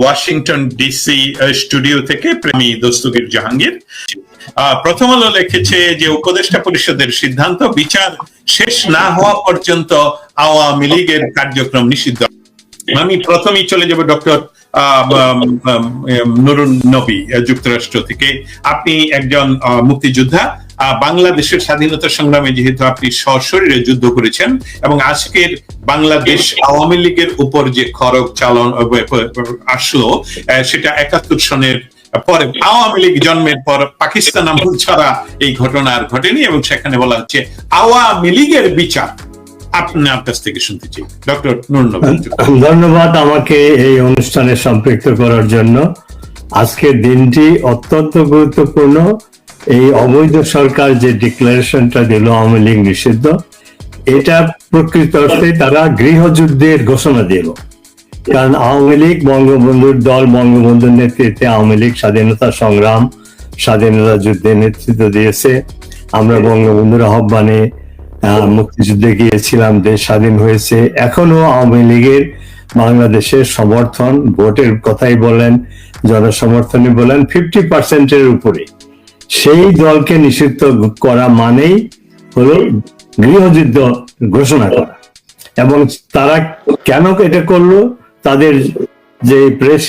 Washington DC studio থেকে আমি দস্তগীর জাহাঙ্গীর। প্রথম আলো লিখেছে যে, উপদেষ্টা পরিষদের সিদ্ধান্ত, বিচার শেষ না হওয়া পর্যন্ত আওয়ামী লীগের কার্যক্রম নিষিদ্ধ। আমি প্রথমেই চলে যাব ডক্টর নবী যুক্তরাষ্ট্র থেকে। আপনি একজন মুক্তিযোদ্ধা। বাংলাদেশের স্বাধীনতা সংগ্রামে যেহেতু আপনি সশরীরে যুদ্ধ করেছেন এবং আজকের বাংলাদেশ আওয়ামী লীগের উপর যে খরচ চালন আসলো সেটা একাত্তর সনের পরে আওয়ামী লীগ জন্মের পর পাকিস্তান আমল ছাড়া এই ঘটনা আর ঘটেনি এবং সেখানে বলা হচ্ছে আওয়ামী লীগের বিচার। আপনার কাছ থেকে শুনতে চাই। ডক্টর ধন্যবাদ আমাকে এই অনুষ্ঠানে সম্পৃক্ত করার জন্য। আজকের দিনটি অত্যন্ত গুরুত্বপূর্ণ। এই অবৈধ সরকার যে ডিক্লারেশনটা দিল আওয়ামী লীগ নিষিদ্ধ এটা প্রকৃত অর্থে তারা গৃহযুদ্ধের ঘোষণা দিল। কারণ আওয়ামী লীগ বঙ্গবন্ধুর দল বঙ্গবন্ধুর নেতৃত্বে আওয়ামী লীগ স্বাধীনতা সংগ্রাম স্বাধীনতা যুদ্ধে নেতৃত্ব দিয়েছে। আমরা বঙ্গবন্ধুর আহ্বানে আহ, মুক্তিযুদ্ধে গিয়েছিলাম দেশ স্বাধীন হয়েছে। এখনও আওয়ামী লীগের বাংলাদেশের সমর্থন ভোটের কথাই বলেন জনসমর্থনই বলেন ফিফটি পার্সেন্টের উপরে। সেই দলকে নিষিদ্ধ করা মানেই হলো গৃহযুদ্ধ ঘোষণা করা। এবং তারা কেন এটা করল? তাদের যে প্রেস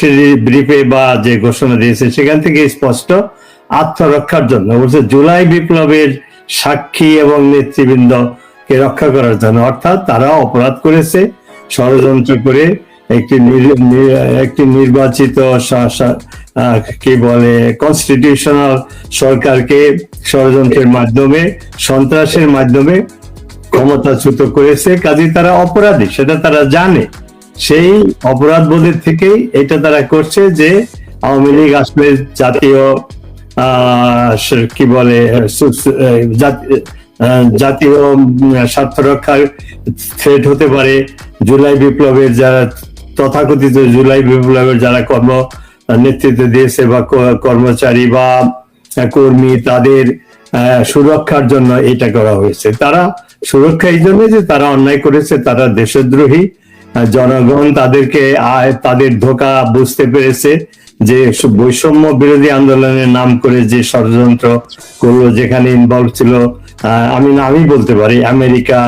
ব্রিফে বা যে ঘোষণা দিয়েছে, সেখান থেকে স্পষ্ট আত্মরক্ষার জন্য বলছে জুলাই বিপ্লবের সাক্ষী এবং নেতৃবৃন্দ কে রক্ষা করার জন্য, অর্থাৎ তারা অপরাধ করেছে, ষড়যন্ত্র করে একটি একটি নির্বাচিত কি বলে কনস্টিটিউশনাল সরকারকে ষড়যন্ত্রের মাধ্যমে, সন্ত্রাসের মাধ্যমে ক্ষমতাচ্যুত করেছে। কাজে তারা অপরাধী, সেটা তারা জানে। সেই অপরাধ বোধের থেকেই এটা তারা করছে যে আওয়ামী লীগ আসলে জাতীয় কি বলে জাতীয় স্বার্থ রক্ষার থ্রেট হতে পারে। জুলাই বিপ্লবের যারা, তথাকথিত জুলাই বিপ্লবের যারা কর্ম নেতৃত্ব দিয়েছে বা কর্মচারী বা কর্মী তাদের সুরক্ষার জন্য এটা করা হয়েছে। তারা সুরক্ষা এই জন্য যে তারা অন্যায় করেছে, তারা দেশদ্রোহী। জনগণ তাদেরকে আয় তাদের ধোকা বুঝতে পেরেছে যে বৈষম্য বিরোধী আন্দোলনের নাম করে যে ষড়যন্ত্র করল, যেখানে ইনভলভ ছিল আমি নামই বলতে পারি, আমেরিকা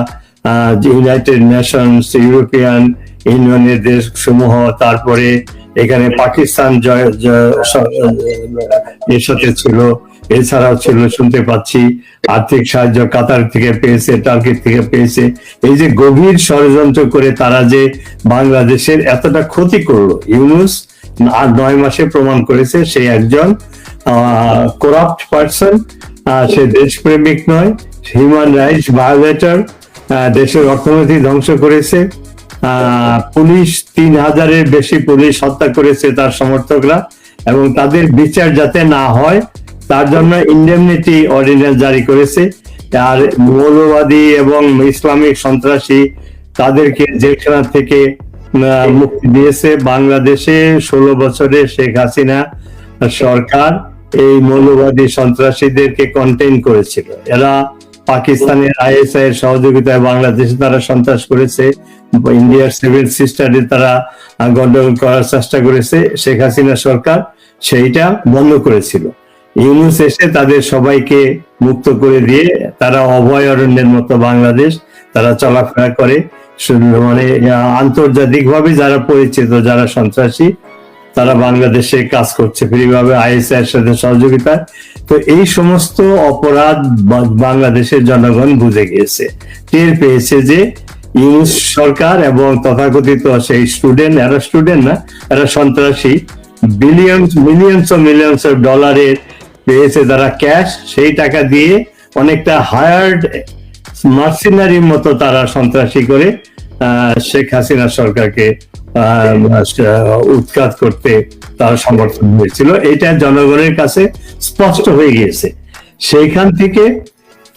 ইউনাইটেড নেশনস ইউরোপিয়ান ইউনিয়নের দেশ সমূহ, তারপরে এখানে পাকিস্তান জয়- এর সাথে ছিল, এছাড়াও ছিল, শুনতে পাচ্ছি, আর্থিক সাহায্য কাতার থেকে পেয়েছে টার্কি থেকে পেয়েছে। এই যে গভীর ষড়যন্ত্র করে তারা যে বাংলাদেশের এতটা ক্ষতি করল, ইউনুস আর নয় মাসে প্রমাণ করেছে সে একজন করাপ্ট পার্সন সে দেশপ্রেমিক নয় হিউম্যান রাইটস ভায়োলেটর দেশের অর্থনীতি ধ্বংস করেছে। পুলিশ তিন হাজারের বেশি পুলিশ হত্যা করেছে তার সমর্থকরা এবং তাদের বিচার যাতে না হয়, তার জন্য ইন্ডেমনিটি অর্ডিন্যান্স জারি করেছে। আর মৌলবাদী এবং ইসলামিক সন্ত্রাসী তাদেরকে জেলখানা থেকে মুক্তি দিয়েছে। বাংলাদেশে ষোলো বছরে শেখ হাসিনা সরকার এই মৌলবাদী সন্ত্রাসীদেরকে কন্টেইন করেছিল। এরা পাকিস্তানের আইএসআই এর সহযোগিতায় বাংলাদেশে তারা সন্ত্রাস করেছে, ইন্ডিয়ার সেভেন সিস্টারে তারা গন্ডগোল করার চেষ্টা করেছে, শেখ হাসিনা সরকার সেইটা বন্ধ করেছিল। ইউনুস এসে তাদের সবাইকে মুক্ত করে দিয়ে তারা অভয়ারণ্যের মতো বাংলাদেশ, তারা চলাফেরা করে। মানে আন্তর্জাতিক ভাবে যারা পরিচিত, যারা সন্ত্রাসী তারা বাংলাদেশে কাজ করছে, ফ্রিভাবে আইএসআই এর সাথে সহযোগিতা। তো এই সমস্ত অপরাধ বাংলাদেশের জনগণ বুঝে গিয়েছে। টের পেয়েছে যে ইউনুস সরকার এবং তথাকথিত সেই স্টুডেন্ট, এরা স্টুডেন্ট না, এরা সন্ত্রাসী। বিলিয়নস, মিলিয়নস ও মিলিয়নস অফ ডলারের পেয়েছে তারা ক্যাশ, সেই টাকা দিয়ে অনেকটা হায়ার্ড মার্সিনারির মতো তারা সন্ত্রাসী করে শেখ হাসিনা সরকারকে উৎখাত করতে তারা সমর্থন হয়েছিল। এটা জনগণের কাছে স্পষ্ট হয়ে গিয়েছে। সেইখান থেকে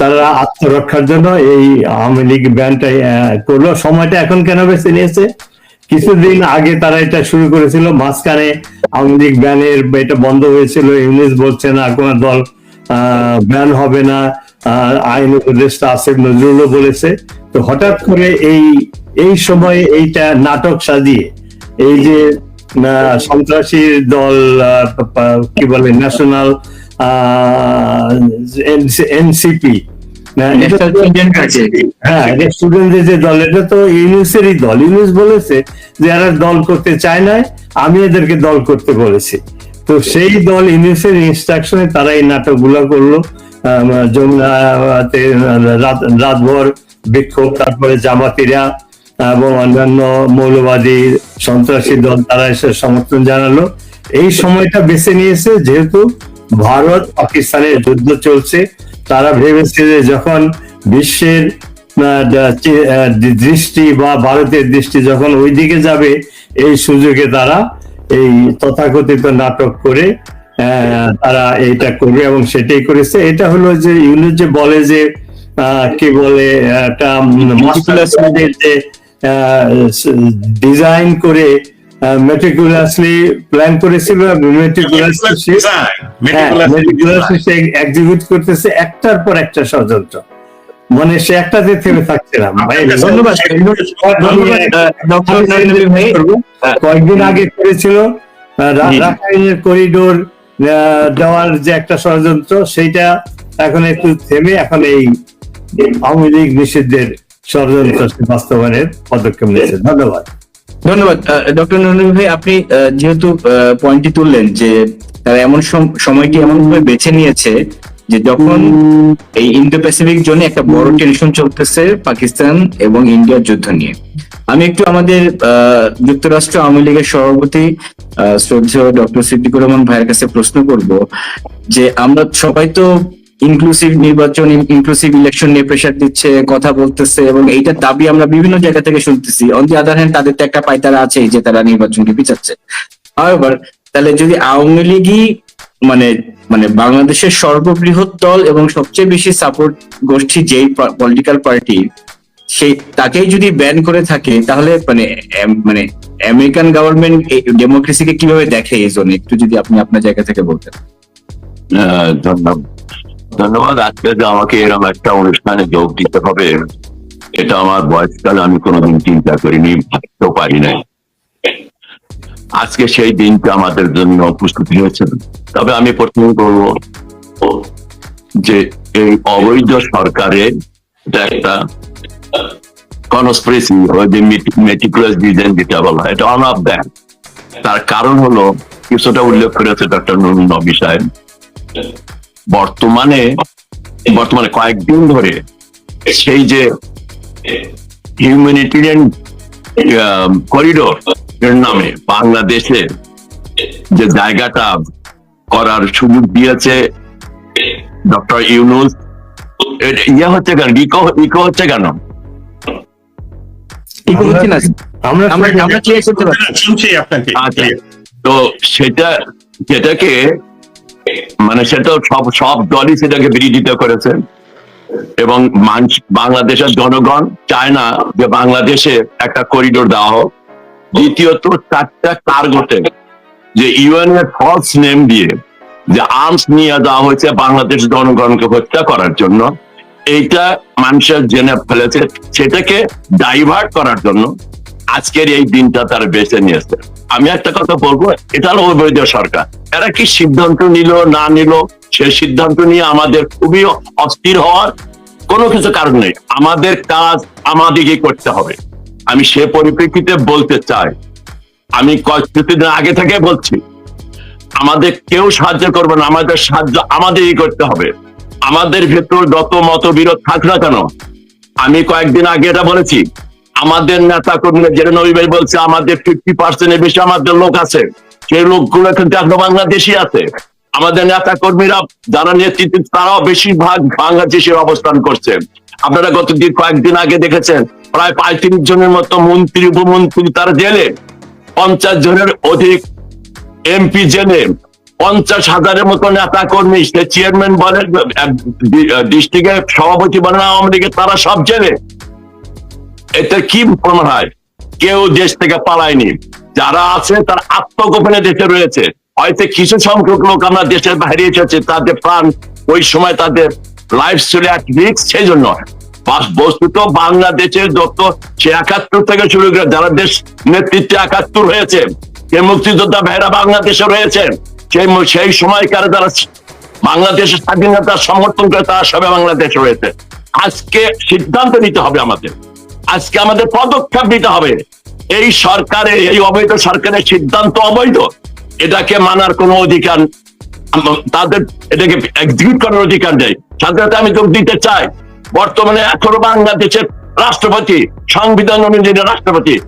তারা আত্মরক্ষার জন্য এই আওয়ামী লীগ ব্যানটা করল। সময়টা এখন কেন বেছে নিয়েছে? কিছুদিন আগে তারা এটা শুরু করেছিল। মাঝখানে আওয়ামী লীগ ব্যানের এটা বন্ধ হয়েছিল। ইউনিস বলছে, না, কোনো দল ব্যান হবে না। আইন উপদেষ্টা আসিফ নজরুলও বলেছে। তো হঠাৎ করে এই এই সময় এইটা নাটক সাজিয়ে এই যে সন্ত্রাসী দল কি বলে ন্যাশনাল এনসিপি হ্যাঁ স্টুডেন্টদের যে দল এটা তো ইউনুসেরই দল। ইউনুস বলেছে যে এরা দল করতে চায় না আমি এদেরকে দল করতে বলেছি। তো সেই দল ইউনুসের ইনস্ট্রাকশনে তারা এই নাটক নাটকগুলো করল। যমুনাতে রাত- রাতভর বিক্ষোভ তারপরে জামাতিরা এবং অন্যান্য মৌলবাদী সন্ত্রাসী দল তারা এসে সমর্থন জানালো। এই সময়টা বেছে নিয়েছে যেহেতু ভারত পাকিস্তানের যুদ্ধ চলছে। তারা ভেবেছে যে যখন বিশ্বের দৃষ্টি বা ভারতের দৃষ্টি যখন ওই দিকে যাবে এই সুযোগে তারা এই তথাকথিত নাটক করে আহ, তারা এটা করবে এবং সেটাই করেছে। এটা হলো যে ইউনিট যে বলে যে আহ, কি বলে একটা যে ডিজাইন করে মেটিকুলাসলি প্ল্যান করেছিল মেটিকুলাসলি এক্সিকিউট করতেছে একটার পর একটা ষড়যন্ত্র। মানে সে একটাতে থেমে থাকছে না। ভাই, ধন্যবাদ ধন্যবাদ ডক্টর নরেন্দ্র ভাই হ্যাঁ। কয়েকদিন আগে করেছিল। রাখাইনের করিডোর দেওয়ার যে একটা ষড়যন্ত্র সেইটা এখন একটু থেমে এখন এই আওয়ামী লীগ নিষিদ্ধের ষড়যন্ত্র বাস্তবায়নের পদক্ষেপ নিয়েছে ধন্যবাদ। ধন্যবাদ। ডক্টর নরেন্দ্র ভাই, আপনি যেহেতু পয়েন্টটি তুললেন যে তারা এমন সম- সময়টি এমন ভাবে বেছে নিয়েছে যে যখন এই ইন্দো প্যাসিফিক জোনে একটা বড় টেনশন চলতেছে পাকিস্তান এবং ইন্ডিয়ার যুদ্ধ নিয়ে। আমি একটু আমাদের যুক্তরাষ্ট্র আওয়ামী লীগের সভাপতি শ্রদ্ধেয় ডক্টর সিদ্দিকুর রহমান ভাইয়ের কাছে প্রশ্ন করব যে আমরা সবাই তো ইনক্লুসিভ নির্বাচন ইনক্লুসিভ ইলেকশন নিয়ে প্রেশার দিচ্ছে, কথা বলতেছে এবং এইটার দাবি আমরা বিভিন্ন জায়গা থেকে শুনতেছি। অন দি আদার হ্যান্ড তাদের তো একটা পায়তারা আছে যে তারা নির্বাচনকে পিছাচ্ছে হাওয়েভার তাহলে যদি আওয়ামী লীগই মানে মানে বাংলাদেশের সর্ববৃহৎ দল এবং সবচেয়ে বেশি সাপোর্ট গোষ্ঠী যেই পলিটিক্যাল পার্টি সেই তাকেই যদি ব্যান করে থাকে, তাহলে মানে মানে আমেরিকান গভর্নমেন্ট ডেমোক্রেসিকে কীভাবে দেখে এই জন্য একটু যদি আপনি আপনার জায়গা থেকে বলতেন। ধন্যবাদ। ধন্যবাদ। আজকে যে আমাকে এরকম একটা অনুষ্ঠানে যোগ দিতে হবে এটা আমার বয়সকালে আমি কোনোদিন চিন্তা করিনি, ভাবতেও পারি নাই। আজকে সেই দিনটা আমাদের জন্য উপস্থিত হয়েছে। তবে আমি প্রথমে বলব যে এই অবৈধ সরকারের এটা একটা কনস্পিরেসি মেটিকুলাস ডিজাইন যেটা বলা এটা অন অফ দ্যাট তার কারণ হলো, কিছুটা উল্লেখ করেছে ডক্টর নুরুল নবী সাহেব। বর্তমানে বর্তমানে কয়েকদিন ধরে সেই যে হিউম্যানিটেরিয়ান করিডোর এর নামে বাংলাদেশে যে জায়গাটা করার সুযোগ দিয়েছে ডক্টর ইউনুস ইয়ে হচ্ছে কেন? ইকো ইকো হচ্ছে কেন? আমরা আমরা ক্লিয়ার করতে পারছি আচ্ছা তো সেটা সেটাকে মানে সেটা সব সব দলই সেটাকে বিরোধিতা করেছে। এবং বাংলাদেশের জনগণ চায় না যে বাংলাদেশে একটা করিডোর দেওয়া হোক। দ্বিতীয়ত চারটা কার্গোতে যে ইউএন এর ফলস নেম দিয়ে যে আর্মস নিয়ে দেওয়া হয়েছে বাংলাদেশ জনগণকে হত্যা করার জন্য। এইটা মানুষের জেনে ফেলেছে। সেটাকে ডাইভার্ট করার জন্য। আজকের এই দিনটা তারা বেছে নিয়েছে। আমি একটা কথা বলব, এটা হলো অবৈধ সরকার। এরা কি সিদ্ধান্ত নিল, না নিল, সে সিদ্ধান্ত নিয়ে আমাদের খুবই অস্থির হওয়ার কোনো কিছু কারণ নেই। আমাদের কাজ আমাদেরকে করতে হবে। আমি সে পরিপ্রেক্ষিতে বলতে চাই, আমি কয়েকদিন আগে থেকে বলছি, আমাদের কেউ সাহায্য করবে না, আমাদের সাহায্য আমাদেরই করতে হবে। আমাদের ভেতর যত মতবিরোধ থাক না কেন, আমি কয়েকদিন আগে এটা বলেছি আমাদের নেতা কর্মীরা যেটা নবী ভাই বলছে, আমাদের ফিফটি পার্সেন্টের বেশি আমাদের লোক আছে। সেই লোকগুলো কিন্তু এখন বাংলাদেশি আছে। আমাদের নেতা কর্মীরা যারা নেতৃত্ব, তারাও বেশিরভাগ বাংলাদেশের অবস্থান করছে। আপনারা গতদিন কয়েকদিন আগে দেখেছেন, প্রায় পঁয়ত্রিশ জনের মতো মন্ত্রী, উপমন্ত্রী তারা জেলে। পঞ্চাশ জনের অধিক এমপি জেলে। পঞ্চাশ হাজারের মতো নেতা কর্মী সে চেয়ারম্যান বলেন ডিস্ট্রিক্টের সভাপতি বলেন, আওয়ামী লীগের তারা সব জেলে। এটা কি প্রমাণ হয়? কেউ দেশ থেকে পালায়নি। যারা আছে, তার আত্মগোপনে দেশে রয়েছে। হয়তো কিছু সংখ্যক লোক আমরা দেশের বাইরে এসেছে, তাদের প্রাণ ওই সময় তাদের লাইফ ছিল এক রিক্স সেই জন্য বস্তুত বাংলাদেশের যত সে একাত্তর থেকে শুরু করে যারা দেশ নেতৃত্বে একাত্তর হয়েছে যে মুক্তিযোদ্ধা ভাইরা বাংলাদেশে রয়েছে, সেই সেই সময়কার যারা বাংলাদেশের স্বাধীনতা সমর্থন করে তারা সবাই বাংলাদেশে রয়েছে। আজকে সিদ্ধান্ত নিতে হবে আমাদের। আজকে আমাদের পদক্ষেপ নিতে হবে। এই সরকারের এই অবৈধ সরকারের সিদ্ধান্ত অবৈধ এটাকে মানার কোনো অধিকার তাদের এটাকে এক্সিকিউট করার অধিকার নেই। সাথে আমি যোগ দিতে চাই। বর্তমানে এখনও বাংলাদেশের রাষ্ট্রপতি সংবিধান অনুযায়ী রাষ্ট্রপতি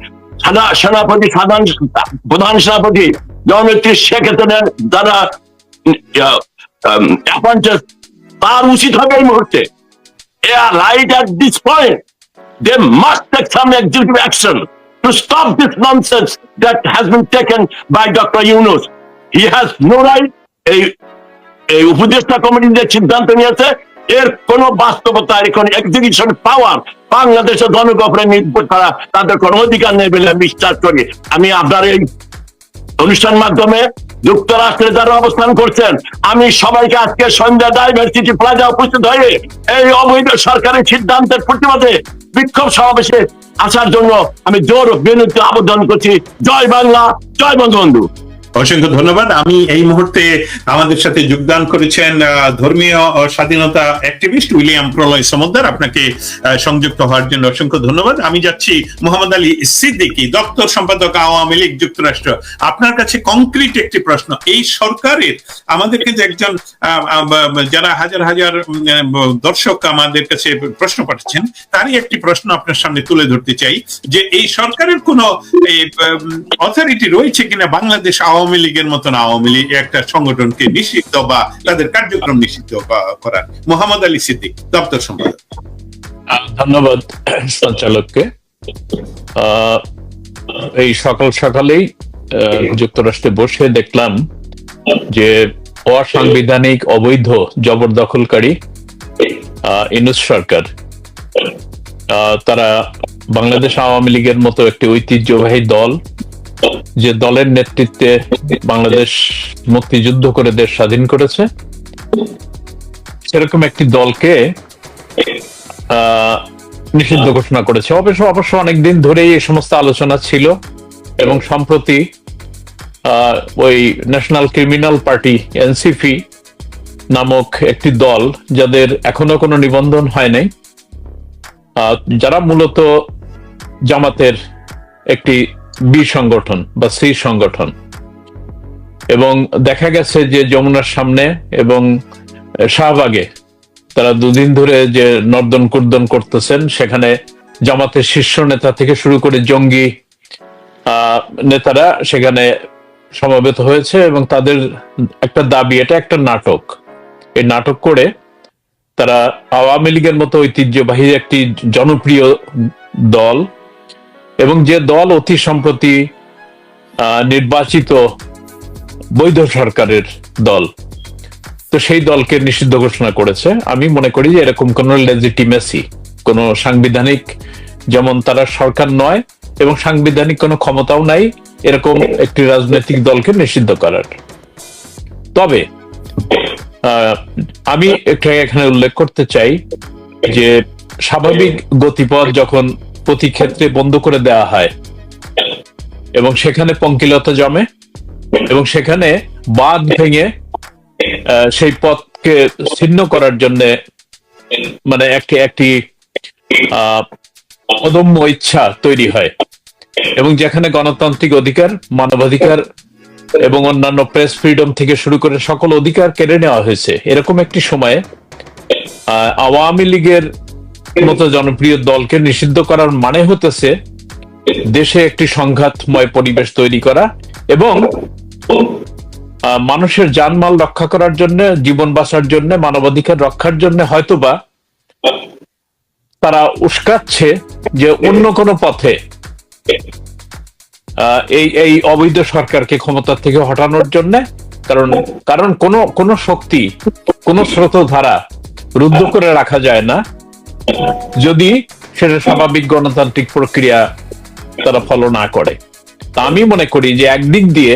সেনা- সেনাপতি সাধারণ প্রধান সেনাপতি জননেত্রী শেখ হাসিনার appointed, তার উচিত হবে এই মুহূর্তে। Right at this point they must take some executive action to stop this nonsense that has been taken by Dr. Yunus. He has no right এই এই উপদেষ্টা কমিটি যে সিদ্ধান্ত নিয়েছে, এর কোন বাস্তবতা, এর কোন এক্সিকিউশন পাওয়ার বাংলাদেশের জনগণের নির্ভর করা তাদের কোনো অধিকার নেই বলে আমি বিশ্বাস করি আমি আপনার এই অনুষ্ঠান মাধ্যমে যুক্তরাষ্ট্রে যারা অবস্থান করছেন, আমি সবাইকে আজকে সন্ধ্যা ডাইভার্সিটি প্লাজা উপস্থিত হয়ে এই অবৈধ সরকারের সিদ্ধান্তের প্রতিবাদে বিক্ষোভ সমাবেশে আসার জন্য আমি জোর বিনতি আবেদন করছি। জয় বাংলা, জয় বঙ্গবন্ধু। অসংখ্য ধন্যবাদ। আমি এই মুহূর্তে আমাদের সাথে যোগদান করেছেন ধর্মীয় স্বাধীনতা অ্যাক্টিভিস্ট উইলিয়াম প্রলয় সমদ্দার। আপনাকে সংযুক্ত হওয়ার জন্য অসংখ্য ধন্যবাদ। আমি যাচ্ছি মোহাম্মদ আলী সিদ্দিকী, দপ্তর সম্পাদক আওয়ামী লীগ, যুক্তরাষ্ট্র। আপনার কাছে কংক্রিট একটি প্রশ্ন, এই সরকারের আমাদেরকে যে একজন যারা হাজার হাজার দর্শক আমাদের কাছে প্রশ্ন পাঠাচ্ছেন, তারই একটি প্রশ্ন আপনার সামনে তুলে ধরতে চাই, যে এই সরকারের কোন অথরিটি রয়েছে কিনা? বাংলাদেশ আওয়ামী লীগের মতন আওয়ামী লীগ একটা সংগঠনকে নিষিদ্ধ বা তাদের কার্যক্রম নিষিদ্ধ করার। মোহাম্মদ আলী সিদ্দিক, দপ্তর সম্পাদক। ধন্যবাদ সঞ্চালককে। এই সকাল সকালেই যুক্তরাষ্ট্রে বসে দেখলাম যে অসাংবিধানিক, অবৈধ, জবরদখলকারী ইনুস সরকার তারা বাংলাদেশ আওয়ামী লীগের মতো একটি ঐতিহ্যবাহী দল যে দলের নেতৃত্বে বাংলাদেশ মুক্তিযুদ্ধ করে দেশ স্বাধীন করেছে, সেরকম একটি দলকে নিষিদ্ধ ঘোষণা করেছে। অবশ্য অবশ্য অনেকদিন ধরেই এই সমস্ত আলোচনা ছিল এবং সম্প্রতি ওই ন্যাশনাল ক্রিমিনাল পার্টি, এনসিপি নামক একটি দল, যাদের এখনও কোনো নিবন্ধন হয় নাই যারা মূলত জামাতের একটি বি সংগঠন বা সি সংগঠন। এবং দেখা গেছে যে যমুনার সামনে এবং শাহবাগে তারা দুদিন ধরে যে নর্দন কুর্দন করতেছেন, সেখানে জামাতের শীর্ষ নেতা থেকে শুরু করে জঙ্গি নেতারা সেখানে সমাবেত হয়েছে এবং তাদের একটা দাবি, এটা একটা নাটক। এই নাটক করে তারা আওয়ামী লীগের মতো ঐতিহ্যবাহী একটি জনপ্রিয় দল এবং যে দল অতি সম্প্রতি নির্বাচিত বৈধ সরকারের দল, তো সেই দলকে নিষিদ্ধ ঘোষণা করেছে। আমি মনে করি যে এরকম কোন লেজিটিমেসি কোন সাংবিধানিক, যেমন তারা সরকার নয় এবং সাংবিধানিক কোনো ক্ষমতাও নাই, এরকম একটি রাজনৈতিক দলকে নিষিদ্ধ করার। তবে আমি একটা এখানে উল্লেখ করতে চাই যে, স্বাভাবিক গতিপথ যখন প্রতি ক্ষেত্রে বন্ধ করে দেওয়া হয়। এবং সেখানে পঙ্কিলতা জমে এবং সেখানে বাঁধ ভেঙে সেই পথকে ছিন্ন করার জন্য মানে একটি একটি অদম্য ইচ্ছা তৈরি হয়। এবং যেখানে গণতান্ত্রিক অধিকার, মানবাধিকার এবং অন্যান্য প্রেস ফ্রিডম থেকে শুরু করে সকল অধিকার কেড়ে নেওয়া হয়েছে, এরকম একটি সময়ে আওয়ামী লীগের মতো জনপ্রিয় দলকে নিষিদ্ধ করার মানে হতেছে দেশে একটি সংঘাতময় পরিবেশ তৈরি করা এবং মানুষের জানমাল রক্ষা করার জন্য, জীবন বাঁচার জন্য, মানবাধিকার রক্ষার জন্য হয়তোবা তারা উস্কাচ্ছে যে অন্য কোনো পথে এই এই অবৈধ সরকারকে ক্ষমতা থেকে হটানোর জন্য, কারণ কারণ কোন কোন শক্তি, কোন স্রোত ধারা রুদ্ধ করে রাখা যায় না। যদি সেটা স্বাভাবিক গণতান্ত্রিক প্রক্রিয়া তারা ফলো না করে। তা আমি মনে করি যে একদিক দিয়ে